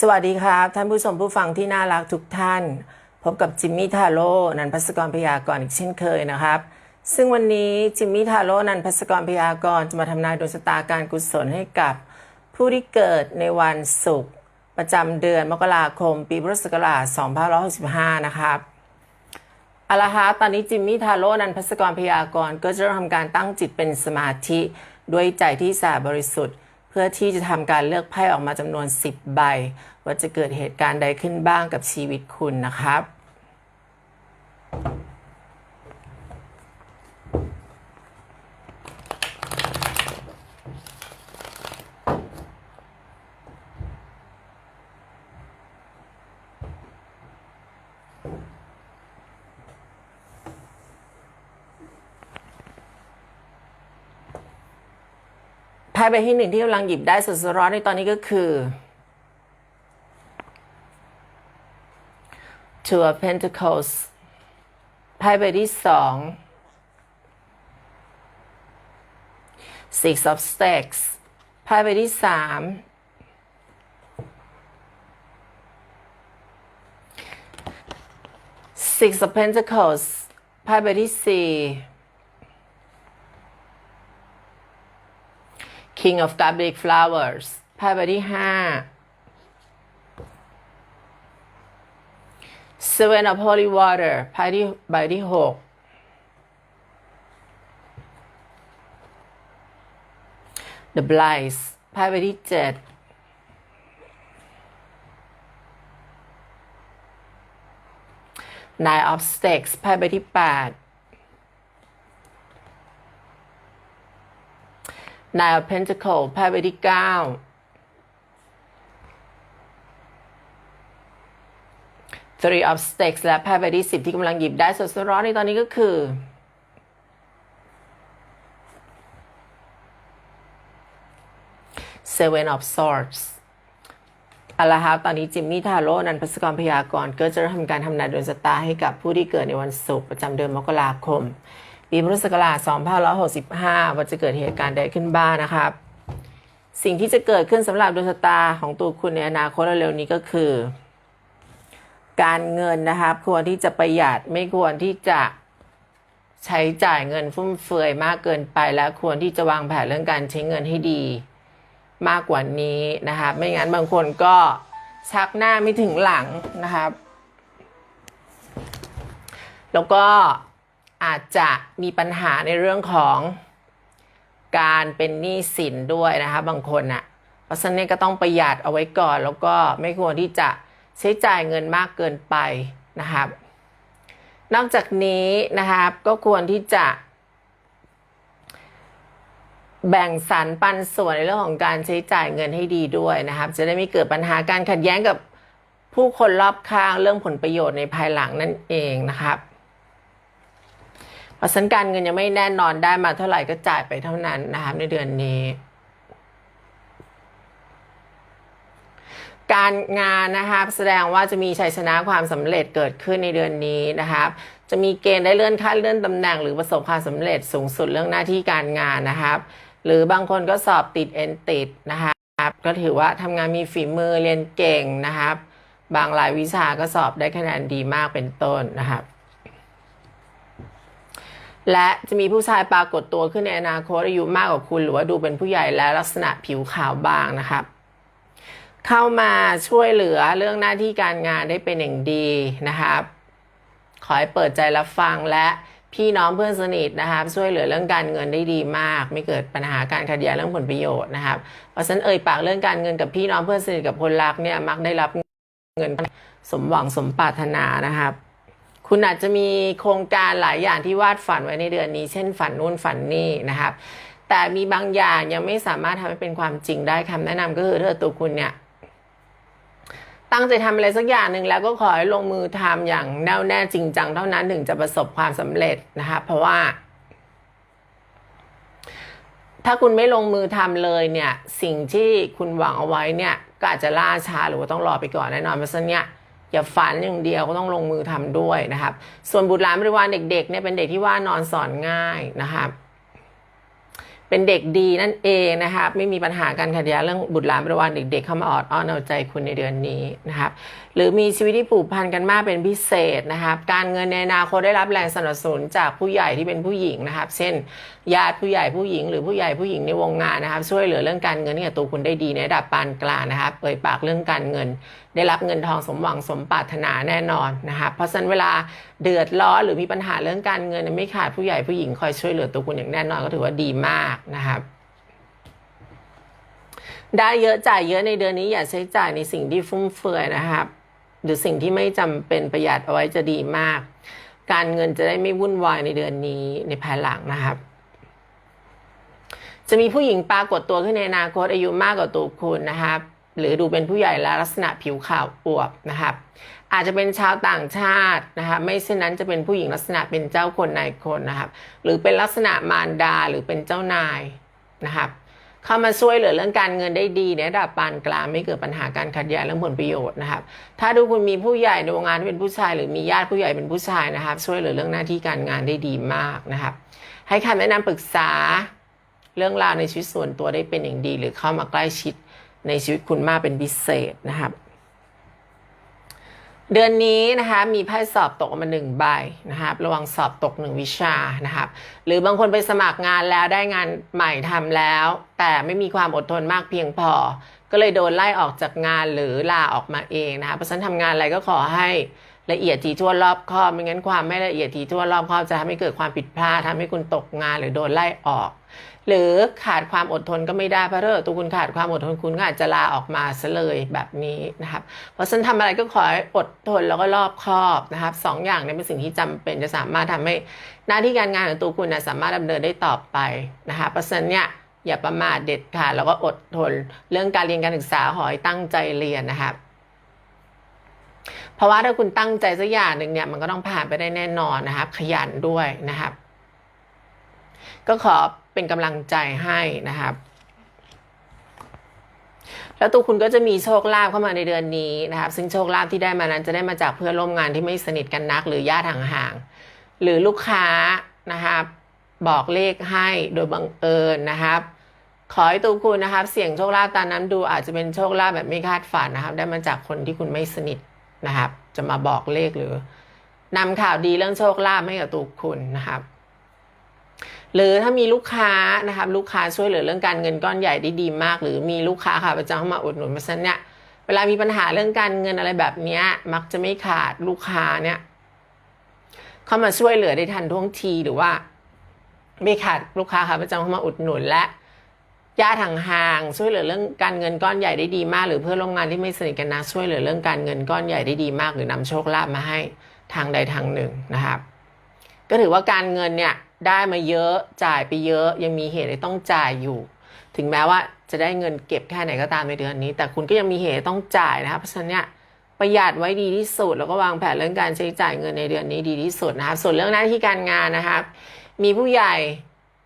สวัสดีครับ ท่านผู้ชมผู้ฟังที่น่ารักทุกท่าน พบกับจิมมี่ทาโร่นันพัสกรพยากรณ์อีกเช่นเคยนะครับ ซึ่งวันนี้จิมมี่ทาโร่นันพัสกรพยากรณ์จะมาทำนายดวงชะตาการกุศลให้กับผู้ที่เกิดในวันศุกร์ประจำเดือนมกราคม ปีพุทธศักราช2565 นะครับอาละคะตอนนี้จิมมี่ทาโร่นันพัสกรพยากรณ์ก็จะทำการตั้งจิตเป็นสมาธิด้วยใจที่สะอาดบริสุทธิ์ เพื่อที่จะทำการเลือกไพ่ออกมาจำนวน 10 ใบ ว่าจะเกิดเหตุการณ์ใดขึ้นบ้างกับชีวิตคุณนะครับ พ่ใบที่หนึ่งที่กำลังหยิบได้สดๆร้อนในตอนนี้ก็คือ Two of Pentacles ไพ่ใบที่สอง Six of Stacks ไพ่ใบที่สาม Six of Pentacles ไพ่ใบที่สี่ King of Goblet Flowers ไพ่ใบที่ห้า Seven of Holy Water ไพ่ที่ใบที่หก The Blights ไพ่ใบที่เจ็ด Nine of Stakes ไพ่ใบที่แปด Nine of Pentacles ไพ่ใบที่เก้า Three of Stakes และไพ่ใบที่สิบที่กำลังหยิบได้สดๆร้อนในตอนนี้ก็คือ Seven of Swords เอาละครับตอนนี้จิมมี่ทาโร่นันพัสกรพยากรณ์ก็จะทำการทำนายดวงชะตาให้กับผู้ที่เกิดในวันศุกร์ประจำเดือนมกราคม ปีพุทธศักราช2565 ว่าจะเกิดเหตุการณ์ใดขึ้นบ้างนะครับ สิ่งที่จะเกิดขึ้นสำหรับดวงชะตาของตัวคุณในอนาคตเร็วๆนี้ก็คือ การเงินนะครับควรที่จะประหยัดไม่ควรที่จะใช้จ่ายเงินฟุ่มเฟือยมากเกินไปและควรที่จะวางแผนเรื่องการใช้เงินให้ดีมากกว่านี้นะครับไม่งั้นบางคนก็ชักหน้าไม่ถึงหลังนะครับ แล้วก็ อาจจะมีปัญหาในเรื่องของการเป็นหนี้สินด้วยนะคะบางคนอะ่ะ เพราะฉะนั้นก็ต้องประหยัดเอาไว้ก่อน แล้วก็ไม่ควรที่จะใช้จ่ายเงินมากเกินไปนะครับ นอกจากนี้นะครับก็ควรที่จะ แบ่งสรรปันส่วนในเรื่องของการใช้จ่ายเงินให้ดีด้วยนะครับ จะได้ไม่เกิดปัญหาการขัดแย้งกับผู้คนรอบข้างเรื่องผลประโยชน์ในภายหลังนั่นเองนะครับ เพราะฉะนั้นการเงินยังไม่แน่นอนได้มาเท่าไหร่ก็จ่ายไปเท่านั้นนะครับในเดือนนี้ การงานนะครับแสดงว่าจะมีชัยชนะความสำเร็จเกิดขึ้นในเดือนนี้นะครับจะมีเกณฑ์ได้เลื่อนขั้นเลื่อนตำแหน่งหรือประสบความสำเร็จสูงสุดเรื่องหน้าที่การงานนะครับ หรือบางคนก็สอบติดเอ็นติดนะครับก็ถือว่าทำงานมีฝีมือเรียนเก่งนะครับ บางรายวิชาก็สอบได้คะแนนดีมากเป็นต้นนะครับ และจะมีผู้ชายปรากฏตัวขึ้นในอนาคตอายุมากกว่าคุณ หรือว่าดูเป็นผู้ใหญ่และลักษณะผิวขาวบางนะครับเข้ามาช่วยเหลือเรื่องหน้าที่การงานได้เป็นอย่างดีนะครับ ขอให้เปิดใจรับฟังและพี่น้องเพื่อนสนิทนะครับช่วยเหลือเรื่องการเงินได้ดีมาก ไม่เกิดปัญหาการขัดแย้งเรื่องผลประโยชน์นะครับเพราะฉะนั้นเอ่ยปากเรื่องการเงินกับพี่น้องเพื่อนสนิทกับคนรักเนี่ยมักได้รับเงินสมหวังสมปรารถนานะครับ คุณอาจจะมีโครงการหลายอย่างที่วาดฝันไว้ในเดือนนี้ เช่นฝันนู่นฝันนี่นะครับ แต่มีบางอย่างยังไม่สามารถทำให้เป็นความจริงได้คำแนะนำก็คือถ้าตัวคุณเนี่ยตั้งใจทำอะไรสักอย่างหนึ่งแล้วก็ขอให้ลงมือทำอย่างแน่วแน่จริงจังเท่านั้นถึงจะประสบความสำเร็จนะคะเพราะว่า ถ้าคุณไม่ลงมือทำเลยเนี่ย สิ่งที่คุณหวังเอาไว้เนี่ย ก็อาจจะล่าช้าหรือว่าต้องรอไปก่อนแน่นอนเพราะฉะนั้นเนี่ย อย่าฝันอย่างเดียวก็ต้องลงมือทำด้วยนะครับ ส่วนบุตรหลานบริวารเด็กๆเนี่ยเป็นเด็กที่ว่านอนสอนง่ายนะครับ เป็นเด็กดีนั่นเองนะครับไม่มีปัญหาการขัดแย้งเรื่องบุตรหลานบริวารเด็กๆเข้ามาออดอ้อนเอาใจคุณในเดือนนี้นะครับหรือมีชีวิตที่ผูกพันกันมากเป็นพิเศษนะครับ การเงินในอนาคตได้รับแรงสนับสนุนจากผู้ใหญ่ที่เป็นผู้หญิงนะครับ เช่นญาติผู้ใหญ่ผู้หญิง หรือผู้ใหญ่ผู้หญิงในวงงานนะครับ ช่วยเหลือเรื่องการเงินให้กับตัวคุณได้ดีในระดับปานกลางนะครับเปิดปากเรื่องการเงิน ได้รับเงินทองสมหวังสมปรารถนาแน่นอนนะครับเพราะฉะนั้นเวลา เดือดร้อนหรือมีปัญหาเรื่องการเงินไม่ขาดผู้ใหญ่ผู้หญิงคอยช่วยเหลือตัวคุณอย่างแน่นอนก็ถือว่าดีมากนะครับได้เยอะจ่ายเยอะในเดือนนี้อย่าใช้จ่ายในสิ่งที่ฟุ่มเฟือยนะครับ หรือสิ่งที่ไม่จำเป็นประหยัดเอาไว้จะดีมาก การเงินจะได้ไม่วุ่นวายในเดือนนี้ในภายหลังนะครับ จะมีผู้หญิงปรากฏตัวขึ้นในอนาคตอายุมากกว่าตัวคุณนะครับ หรือดูเป็นผู้ใหญ่และลักษณะผิวขาวอวบนะครับ อาจจะเป็นชาวต่างชาตินะครับไม่เช่นนั้นจะเป็นผู้หญิงลักษณะเป็นเจ้าคนนายคนนะครับ หรือเป็นลักษณะมารดาหรือเป็นเจ้านายนะครับเข้ามาช่วยเหลือเรื่องการเงินได้ดีในระดับปานกลางไม่เกิดปัญหาการขัดแย้งเรื่องผลประโยชน์นะครับ ถ้าดูคุณมีผู้ใหญ่ในวงงานที่เป็นผู้ชาย หรือมีญาติผู้ใหญ่เป็นผู้ชายนะครับ ช่วยเหลือเรื่องหน้าที่การงานได้ดีมากนะครับ ให้คำแนะนำปรึกษาเรื่องราวในชีวิตส่วนตัวได้เป็นอย่างดี หรือเข้ามาใกล้ชิดในชีวิตคุณมากเป็นพิเศษนะครับ เดือนนี้นะคะมีไพ่สอบตกมาหนึ่งใบนะครับระวังสอบตกหนึ่งวิชานะครับ หรือบางคนไปสมัครงานแล้วได้งานใหม่ทำแล้ว แต่ไม่มีความอดทนมากเพียงพอ ก็เลยโดนไล่ออกจากงานหรือลาออกมาเองนะคะเพราะฉะนั้นทำงานอะไรก็ขอให้ละเอียดถี่ถ้วนรอบคอบไม่งั้นความไม่ละเอียดถี่ถ้วนรอบคอบจะทำให้เกิดความผิดพลาดทำให้คุณตกงานหรือโดนไล่ออก หรือขาดความอดทนก็ไม่ได้เพราะถ้าเกิดตัวคุณขาดความอดทนคุณก็อาจจะลาออกมาซะเลยแบบนี้นะครับเพราะฉะนั้นทำอะไรก็ขอให้อดทนแล้วก็รอบคอบนะครับสองอย่างนี้เป็นสิ่งที่จำเป็นจะสามารถทำให้หน้าที่การงานของตัวคุณนะสามารถดำเนินได้ต่อไปนะคะเพราะฉะนั้นเนี่ยอย่าประมาทเด็ดขาดแล้วก็อดทน เรื่องการเรียนการศึกษาขอให้ตั้งใจเรียนนะครับเพราะว่าถ้าคุณตั้งใจสักอย่างหนึ่งเนี่ยมันก็ต้องผ่านไปได้แน่นอนนะครับ ขยันด้วยนะครับ ก็ขอเป็นกำลังใจให้นะครับแล้วตัวคุณก็จะมีโชคลาภเข้ามาในเดือนนี้นะครับ ซึ่งโชคลาภที่ได้มานั้นจะได้มาจากเพื่อนร่วมงานที่ไม่สนิทกันนัก หรือญาติห่างๆหรือลูกค้านะครับบอกเลขให้โดยบังเอิญนะครับ ขอให้ตัวคุณนะครับ เสี่ยงโชคลาภตามนั้นดูอาจจะเป็นโชคลาภแบบไม่คาดฝันนะครับ ได้มาจากคนที่คุณไม่สนิทนะครับ จะมาบอกเลขหรือนำข่าวดีเรื่องโชคลาภให้กับตัวคุณนะครับ หรือถ้ามีลูกค้านะครับลูกค้าช่วยเหลือเรื่องการเงินก้อนใหญ่ได้ดีมาก หรือมีลูกค้าค่ะประจำเข้ามาอุดหนุนเพราะฉะนั้นเนี่ยเวลามีปัญหาเรื่องการเงินอะไรแบบเนี้ยมักจะไม่ขาดลูกค้าเนี่ยเข้ามาช่วยเหลือได้ทันท่วงทีหรือว่า ไม่ขาดลูกค้าค่ะประจำเข้ามาอุดหนุนและญาติห่างๆช่วยเหลือเรื่องการเงินก้อนใหญ่ได้ดีมาก หรือเพื่อนร่วมงานที่ไม่สนิทกันนะช่วยเหลือเรื่องการเงินก้อนใหญ่ได้ดีมาก หรือนำโชคลาภมาให้ทางใดทางหนึ่งนะครับ ก็ถือว่าการเงินเนี่ย ได้มาเยอะจ่ายไปเยอะยังมีเหตุต้องจ่ายอยู่ ถึงแม้ว่าจะได้เงินเก็บแค่ไหนก็ตามในเดือนนี้ แต่คุณก็ยังมีเหตุต้องจ่ายนะครับเพราะฉะนั้นเนี่ยประหยัดไว้ดีที่สุดแล้วก็วางแผนเรื่องการใช้จ่ายเงินในเดือนนี้ดีที่สุดนะครับส่วนเรื่องหน้าที่การงานนะครับมีผู้ใหญ่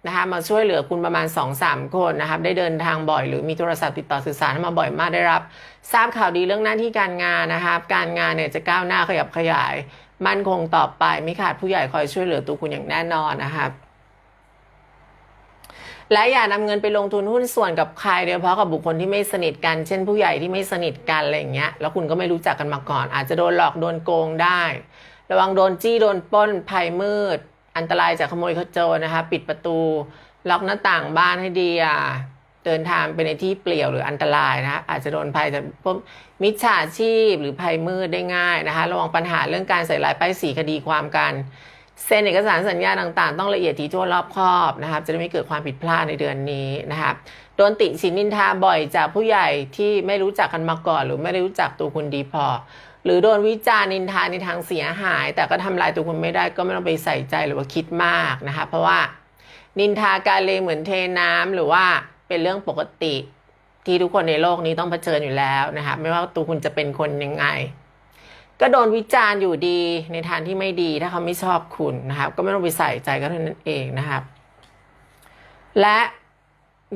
นะคะมาช่วยเหลือคุณประมาณ 2-3 คนนะครับได้เดินทางบ่อย หรือมีโทรศัพท์ติดต่อสื่อสารมาบ่อยมากได้รับ ทราบข่าวดีเรื่องหน้าที่การงานนะครับการงานเนี่ยจะก้าวหน้าขยับขยาย มั่นคงต่อไปไม่ขาดผู้ใหญ่คอยช่วยเหลือตัวคุณอย่างแน่นอนนะครับและอย่านำเงินไปลงทุนหุ้นส่วนกับใครโดยเฉพาะกับบุคคลที่ไม่สนิทกัน เช่นผู้ใหญ่ที่ไม่สนิทกันอะไรอย่างเงี้ย แล้วคุณก็ไม่รู้จักกันมาก่อน อาจจะโดนหลอกโดนโกงได้ ระวังโดนจี้โดนป้นภัยมืด อันตรายจากขโมยขโจรนะคะ ปิดประตู ล็อกหน้าต่างบ้านให้ดีอะ เดินทางไปในที่เปลี่ยวหรืออันตรายนะคะอาจจะโดนภัยจากพวกมิจฉาชีพหรือภัยมืดได้ง่ายนะคะระวังปัญหาเรื่องการใส่ลายป้ายสีคดีความกันเซ็นเอกสารสัญญาต่างๆ ต้องละเอียดถี่ถ้วนรอบคอบนะครับ จะได้ไม่เกิดความผิดพลาดในเดือนนี้นะครับโดนติชินนินทาบ่อยจากผู้ใหญ่ที่ไม่รู้จักกันมาก่อน หรือไม่ได้รู้จักตัวคุณดีพอ หรือโดนวิจารณ์นินทาในทางเสียหาย แต่ก็ทำลายตัวคุณไม่ได้ก็ไม่ต้องไปใส่ใจหรือว่าคิดมากนะคะเพราะว่านินทาการเลเหมือนเทน้ำหรือว่า เป็นเรื่องปกติที่ทุกคนในโลกนี้ต้องเผชิญอยู่แล้วนะคะไม่ว่าตัวคุณจะเป็นคนยังไง ก็โดนวิจารณ์อยู่ดีในทางที่ไม่ดีถ้าเขาไม่ชอบคุณนะครับ ก็ไม่ต้องไปใส่ใจก็เท่านั้นเองนะครับ และ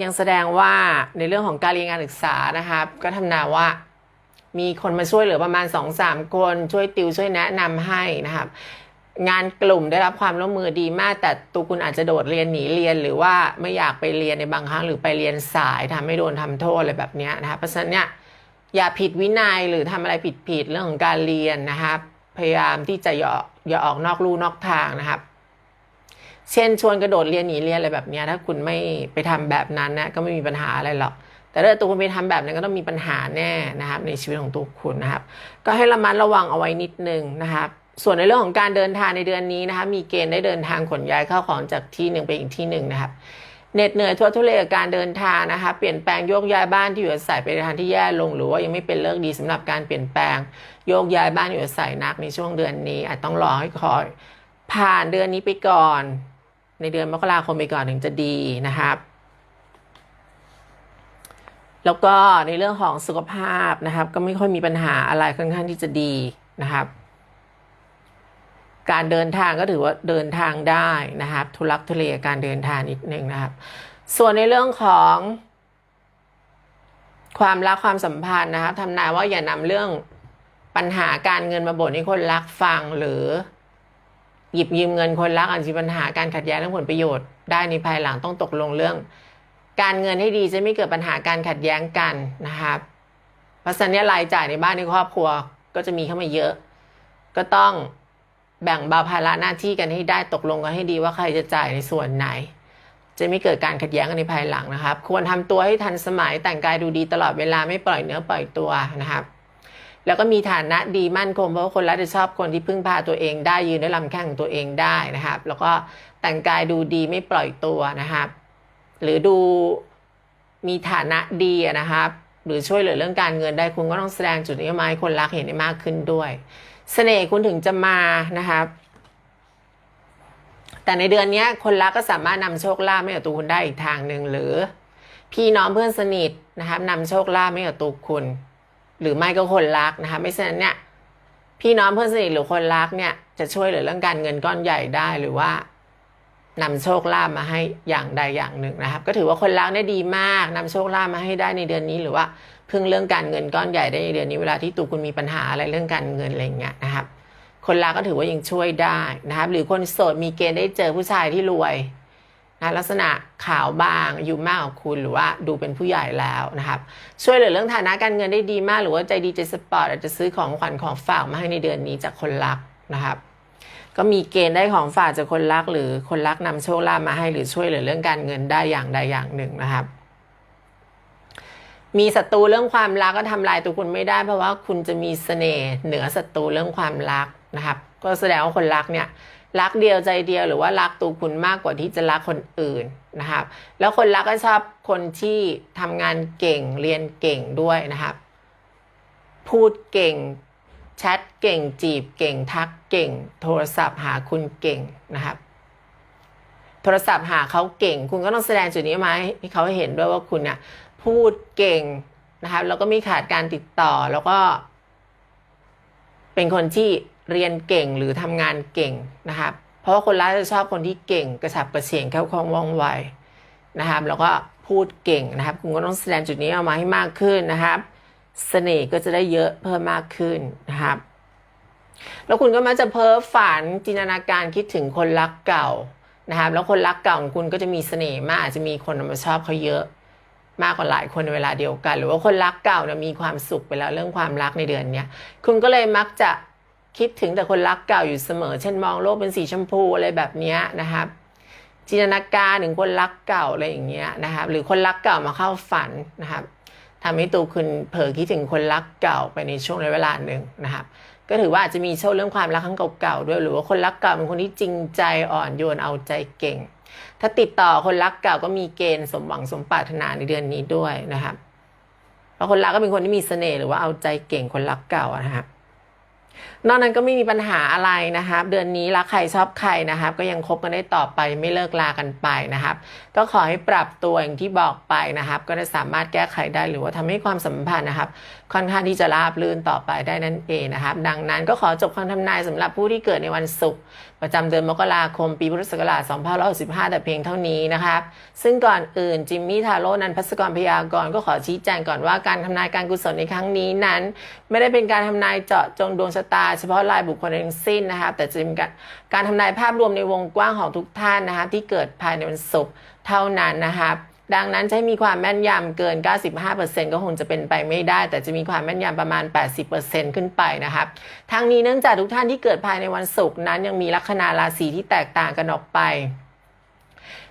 ยังแสดงว่าในเรื่องของการเรียนการศึกษานะครับ ก็ทำนายว่ามีคนมาช่วยเหลือประมาณ2อสามคนช่วยติวช่วยแนะนำให้นะครับ งานกลุ่มได้รับความร่วมมือดีมาก แต่ตัวคุณอาจจะโดดเรียนหนีเรียน หรือว่าไม่อยากไปเรียนในบางครั้งหรือไปเรียนสายทำให้โดนทำโทษอะไรแบบนี้นะครับเพราะฉะนั้นเนี่ยอย่าผิดวินัยหรือทำอะไรผิดผิดๆเรื่องของการเรียนนะครับพยายามที่จะอย่าอย่าออกนอกลู่นอกทางนะครับเช่นชวนกระโดดเรียนหนีเรียนอะไรแบบนี้ถ้าคุณไม่ไปทำแบบนั้นนะก็ไม่มีปัญหาอะไรหรอกแต่ถ้าตัวคุณไปทำแบบนั้นก็ต้องมีปัญหาแน่นะครับ ในชีวิตของตัวคุณนะครับ ก็ให้ระมัดระวังเอาไว้นิดนึงนะครับ ส่วนในเรื่องของการเดินทางในเดือนนี้นะคะมีเกณฑ์ได้เดินทางขนย้ายเข้าของจากที่หนึ่งไปอีกที่หนึ่งนะครับเหน็ดเหนื่อยทั่วทุเลกับการเดินทางนะคะเปลี่ยนแปลงโยกย้ายบ้านที่อยู่อาศัยไปในทางที่แย่ลง หรือว่ายังไม่เป็นเลิกดีสำหรับการเปลี่ยนแปลงโยกย้ายบ้านอยู่อาศัยนักในช่วงเดือนนี้อาจต้องรอให้คอย ผ่านเดือนนี้ไปก่อน ในเดือนมกราคมไปก่อนถึงจะดีนะครับ แล้วก็ในเรื่องของสุขภาพนะครับ ก็ไม่ค่อยมีปัญหาอะไรค่อนข้างที่จะดีนะครับ การเดินทางก็ถือว่าเดินทางได้นะครับ ทุลักทุเลการเดินทางนิดนึงนะครับ ส่วนในเรื่องของ ความรักความสัมพันธ์นะครับทำนายว่าอย่านำเรื่องปัญหาการเงินมาบ่นให้คนรักฟังหรือ หยิบยืมเงินคนรักอาจจะมีปัญหาการขัดแย้งเรื่องผลประโยชน์ได้ในภายหลังต้องตกลงเรื่อง การเงินให้ดีจะไม่เกิดปัญหาการขัดแย้งกันนะครับเพราะฉะนั้นรายจ่ายในบ้านในครอบครัวก็จะมีเข้ามาเยอะ ก็ต้อง แบ่งเบาภาระหน้าที่กันให้ได้ตกลงกันให้ดีว่าใครจะจ่ายในส่วนไหน จะไม่เกิดการขัดแย้งกันในภายหลังนะครับ ควรทำตัวให้ทันสมัยแต่งกายดูดีตลอดเวลาไม่ปล่อยเนื้อปล่อยตัวนะครับ แล้วก็มีฐานะดีมั่นคงเพราะว่าคนรักจะชอบคนที่พึ่งพาตัวเองได้ยืนด้ลำแข้งของตัวเองได้นะครับ แล้วก็แต่งกายดูดีไม่ปล่อยตัวนะครับ หรือดูมีฐานะดีนะครับ หรือช่วยเหลือเรื่องการเงินได้คุณก็ต้องแสดงจุดนี้มาให้คนรักเห็นได้มากขึ้นด้วย เสน่ห์คุณถึงจะมานะครับ แต่ในเดือนนี้คนรักก็สามารถนำโชคลาภให้กับตัวคุณได้อีกทางหนึ่งหรือ พี่น้องเพื่อนสนิทนะครับนำโชคลาภให้กับตัวคุณ หรือไม่ก็คนรักนะคะไม่เช่นนั้นเนี่ยพี่น้องเพื่อนสนิทหรือคนรักเนี่ยจะช่วยเหลือเรื่องการเงินก้อนใหญ่ได้หรือว่านำโชคลาภมาให้อย่างใดอย่างหนึ่งนะครับ ก็ถือว่าคนรักเนี่ยดีมากนำโชคลาภมาให้ได้ในเดือนนี้หรือว่า พึ่งเรื่องการเงินก้อนใหญ่ได้ในเดือนนี้เวลาที่ตัวคุณมีปัญหาอะไรเรื่องการเงินอะไรเงี้ยนะครับ คนรักก็ถือว่ายังช่วยได้นะครับ หรือคนโสดมีเกณฑ์ได้เจอผู้ชายที่รวยนะลักษณะขาวบางอายุมากกว่าคุณหรือว่าดูเป็นผู้ใหญ่แล้วนะครับ ช่วยเหลือเรื่องฐานะการเงินได้ดีมากหรือว่าใจดีใจสปอร์ตอาจจะซื้อของขวัญของฝากมาให้ในเดือนนี้จากคนรักนะครับ ก็มีเกณฑ์ได้ของฝากจากคนรักหรือคนรักนำโชคลาภมาให้หรือช่วยเหลือเรื่องการเงินได้อย่างใดอย่างหนึ่งนะครับ มีศัตรูเรื่องความรักก็ทำลายตัวคุณไม่ได้ เพราะว่าคุณจะมีเสน่ห์เหนือศัตรูเรื่องความรักนะครับ ก็แสดงว่าคนรักเนี่ยรักเดียวใจเดียวหรือว่ารักตัวคุณมากกว่าที่จะรักคนอื่นนะครับ แล้วคนรักก็ชอบคนที่ทำงานเก่งเรียนเก่งด้วยนะครับ พูดเก่งแชทเก่งจีบเก่งทักเก่ง โทรศัพท์หาคุณเก่งนะครับ โทรศัพท์หาเขาเก่ง คุณก็ต้องแสดงจุดนี้มาให้เขาเห็นด้วยว่าคุณเนี่ย พูดเก่งนะครับ แล้วก็ไม่ขาดการติดต่อแล้วก็ เป็นคนที่เรียนเก่งหรือทำงานเก่งนะครับ เพราะว่าคนรักจะชอบคนที่เก่ง กระฉับกระเฉงเข้าคล่องว่องไวนะครับ แล้วก็พูดเก่งนะครับ คุณก็ต้องแสดงจุดนี้ออกมาให้มากขึ้นนะครับเสน่ห์ก็จะได้เยอะเพิ่มมากขึ้นนะครับ แล้วคุณก็มักจะเพ้อฝันจินตนาการคิดถึงคนรักเก่านะครับ แล้วคนรักเก่าของคุณก็จะมีเสน่ห์มากอาจจะมีคนมาชอบเขาเยอะ มากกว่าหลายคนในเวลาเดียวกัน หรือว่าคนรักเก่าเนี่ยมีความสุขไปแล้วเรื่องความรักในเดือนเนี้ยคุณก็เลยมักจะคิดถึงแต่คนรักเก่าอยู่เสมอ เช่นมองโลกเป็นสีชมพูอะไรแบบนี้นะครับ จินตนาการถึงคนรักเก่าอะไรอย่างเงี้ยนะครับ หรือคนรักเก่ามาเข้าฝันนะครับทำให้ตัวคุณเผลอคิดถึงคนรักเก่าไปในช่วงระยะเวลาหนึ่งนะครับ ก็ถือว่าอาจจะมีโชคเรื่องความรักครั้งเก่าๆด้วย หรือว่าคนรักเก่าเป็นคนที่จริงใจอ่อนโยนเอาใจเก่ง ถ้าติดต่อคนรักเก่าก็มีเกณฑ์สมหวังสมปรารถนาในเดือนนี้ด้วยนะครับเพราะคนรักก็เป็นคนที่มีเสน่ห์หรือว่าเอาใจเก่งคนรักเก่านะครับ นอกนั้นก็ไม่มีปัญหาอะไรนะครับ เดือนนี้รักใครชอบใครนะครับ ก็ยังคบกันได้ต่อไปไม่เลิกลากันไปนะครับ ก็ขอให้ปรับตัวอย่างที่บอกไปนะครับ ก็จะสามารถแก้ไขได้หรือว่าทำให้ความสัมพันธ์นะครับ ค่อนข้างที่จะราบรื่นต่อไปได้นั่นเองนะครับ ดังนั้นก็ขอจบคำทำนายสำหรับผู้ที่เกิดในวันศุกร์ประจำเดือนมกราคมปีพุทธศักราช2565แต่เพียงเท่านี้นะครับซึ่งก่อนอื่นจิมมี่ทาโร่นันพัสกรพยากรณ์ก็ขอชี้แจงก่อนว่าการทำนายการกุศลในครั้งนี้นั้น ไม่ได้เป็นการทำนายเจาะจงดวงชะตา เฉพาะรายบุคคลทั้งสิ้นนะครับแต่จะมีการการทำนายภาพรวมในวงกว้างของทุกท่านนะครับที่เกิดภายในวันศุกร์เท่านั้นนะครับดังนั้นจะให้มีความแม่นยำเกิน 95%ก็คงจะเป็นไปไม่ได้ แต่จะมีความแม่นยำประมาณ 80%ขึ้นไปนะครับ ทั้งนี้เนื่องจากทุกท่านที่เกิดภายในวันศุกร์นั้นยังมีลัคนาราศีที่แตกต่างกันออกไป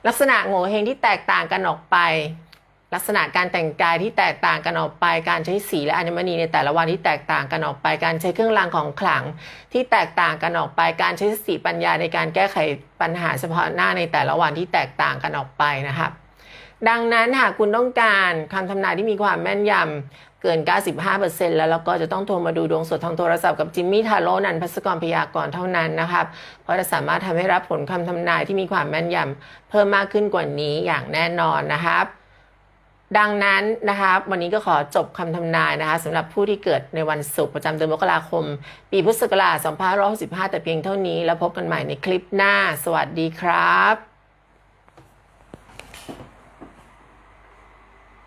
ลักษณะโง่เฮงที่แตกต่างกันออกไป ลักษณะการแต่งกายที่แตกต่างกันออกไป การใช้สีและอัญมณีในแต่ละวันที่แตกต่างกันออกไป การใช้เครื่องรางของขลัง ที่แตกต่างกันออกไป การใช้สติปัญญาในการแก้ไขปัญหาเฉพาะหน้าในแต่ละวันที่แตกต่างกันออกไปนะครับดังนั้นหากคุณต้องการคำทำนายที่มีความแม่นยำเกิน 95%แล้วเราก็จะต้องโทรมาดูดวงสดทางโทรศัพท์กับจิมมี่ทาโร่นันพัสกรพยากรณ์เท่านั้นนะครับ เพราะจะสามารถทำให้รับผลคำทำนายที่มีความแม่นยำเพิ่มมากขึ้นกว่านี้อย่างแน่นอนนะครับ ดังนั้นนะคะวันนี้ก็ขอจบคำทำนายนะคะสำหรับผู้ที่เกิดในวันศุกร์ประจำเดือนมกราคม ปีพุทธศักราช2565 แต่เพียงเท่านี้ แล้วพบกันใหม่ในคลิปหน้า สวัสดีครับ